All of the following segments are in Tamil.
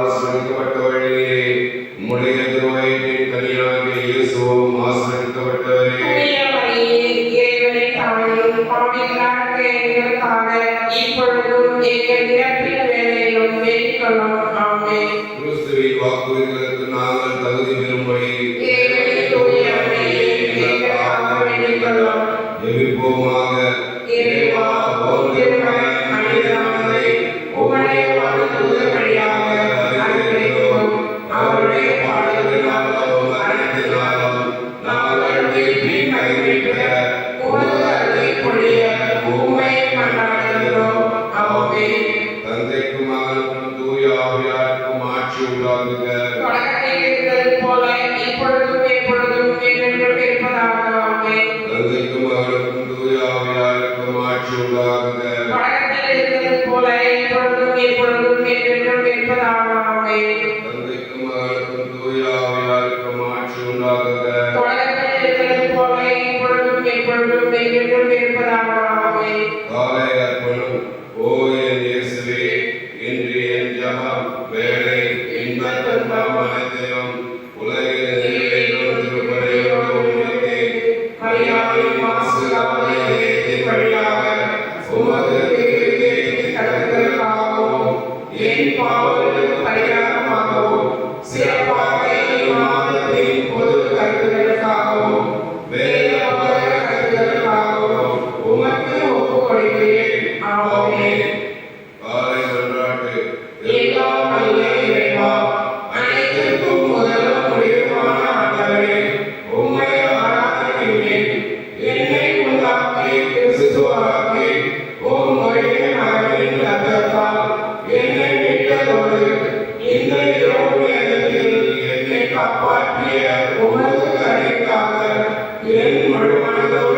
ஆசிரியப்பட்டவரே உம்முடைய திருவயத்தின் கனியாக இயேசுவும் ஆசிரியப்பட்டவரே இப்பொழுதும் எங்கள் இறப்பின் வேலையிலும் வேண்டிக் கொள்ளும் ஆமே கிறிஸ்துவை வாக்குறுதிகள் காப்பாற்றிய உமது கரைக்காக என் முழுமனதோடு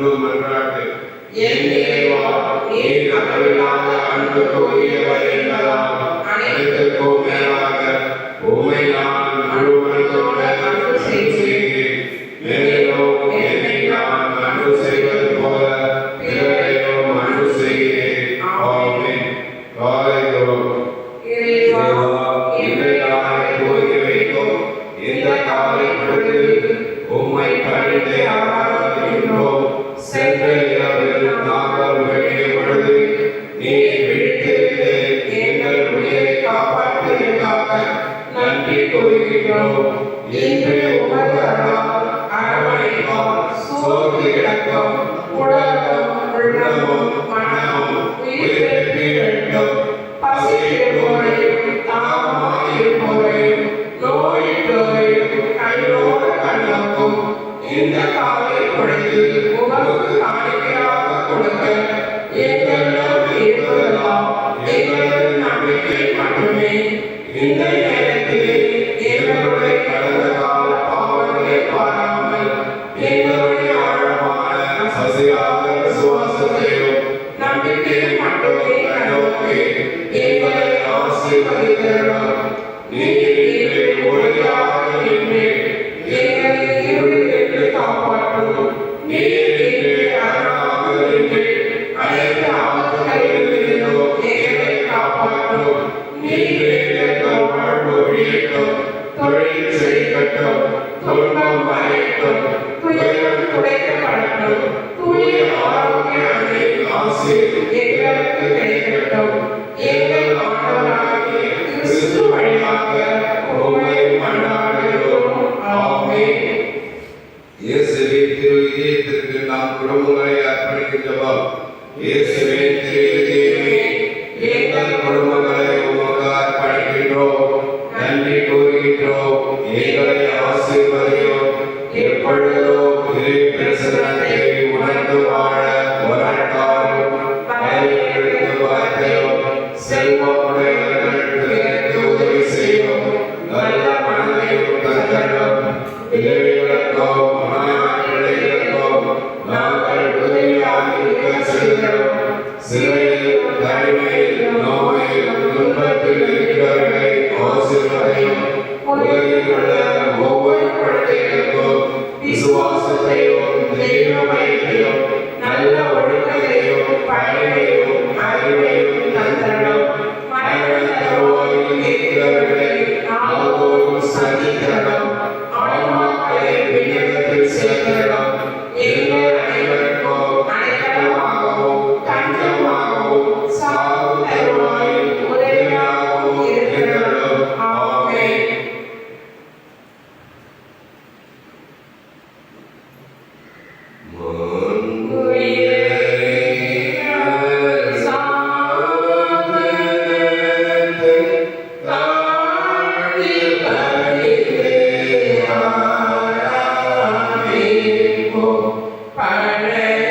Alhamdulillah. எங்கள் ஆண்டவராகிய கிறிஸ்து வழியாக எல்லாம் குடும்பங்களை அர்ப்பணிக்கின்றோம் இயேசு I'm ready.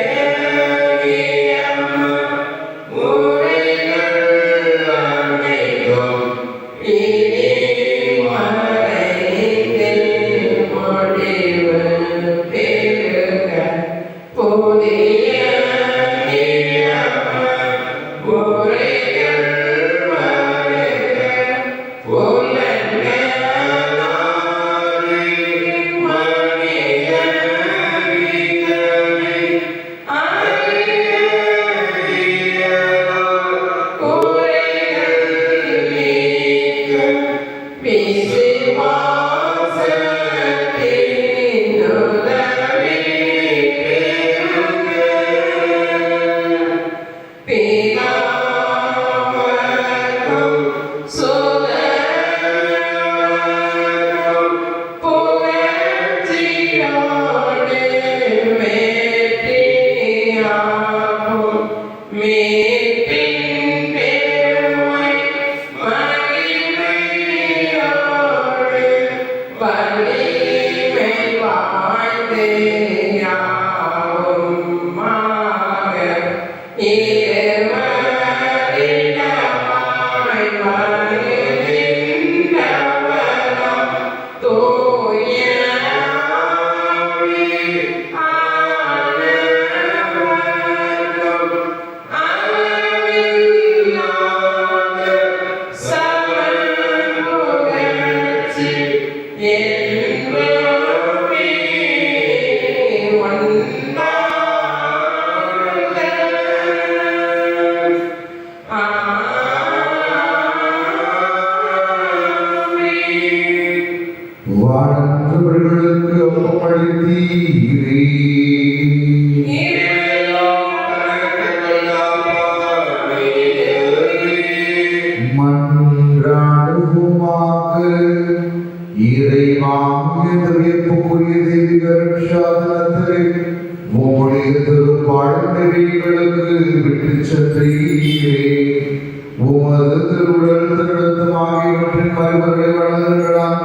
வளர்ந்திருக்கலாம்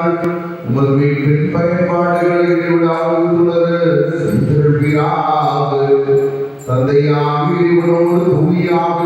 உமது வீட்டின் பயன்பாடுகள் இடைவிடாமலுள்ளது திருவிழாவது தந்தையாக இறைவனோடு தூயாக